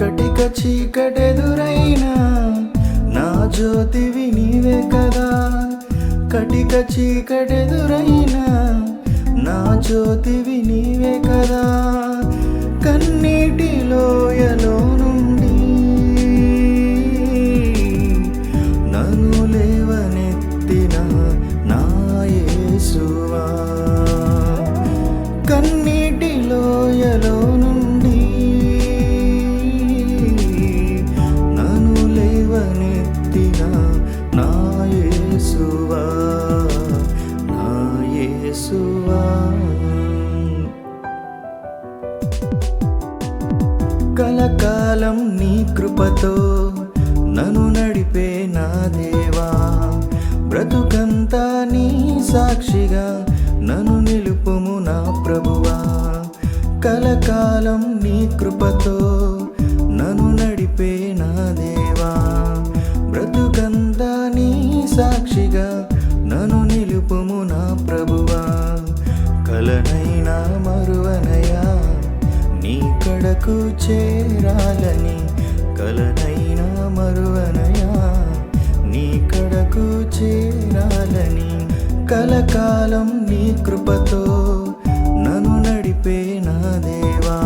కటిక చీకటెదురైనా నా జ్యోతివి నీవే కదా. కటిక చీకటెదురైనా యేసువా నా యేసువా. కలకాలం నీ కృపతో నన్ను నడిపే నా దేవా. బ్రతుకంతా నీ సాక్షిగా నన్ను నిలుపుము నా ప్రభువా. కలకాలం నీ కృపతో నన్ను నడిపే నా దేవా. బ్రతుకంతా సాక్షిగా నను నిలుపుము నా ప్రభువా. కలనైనా మరువనయా నీ కడకు చేరాలని కలనైనా మరువనయా నీ కడకు చేరాలని కలకాలం నీ కృపతో నను నడిపే నా దేవా.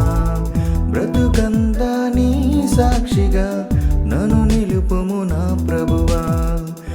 బ్రతుకంతా నీ సాక్షిగా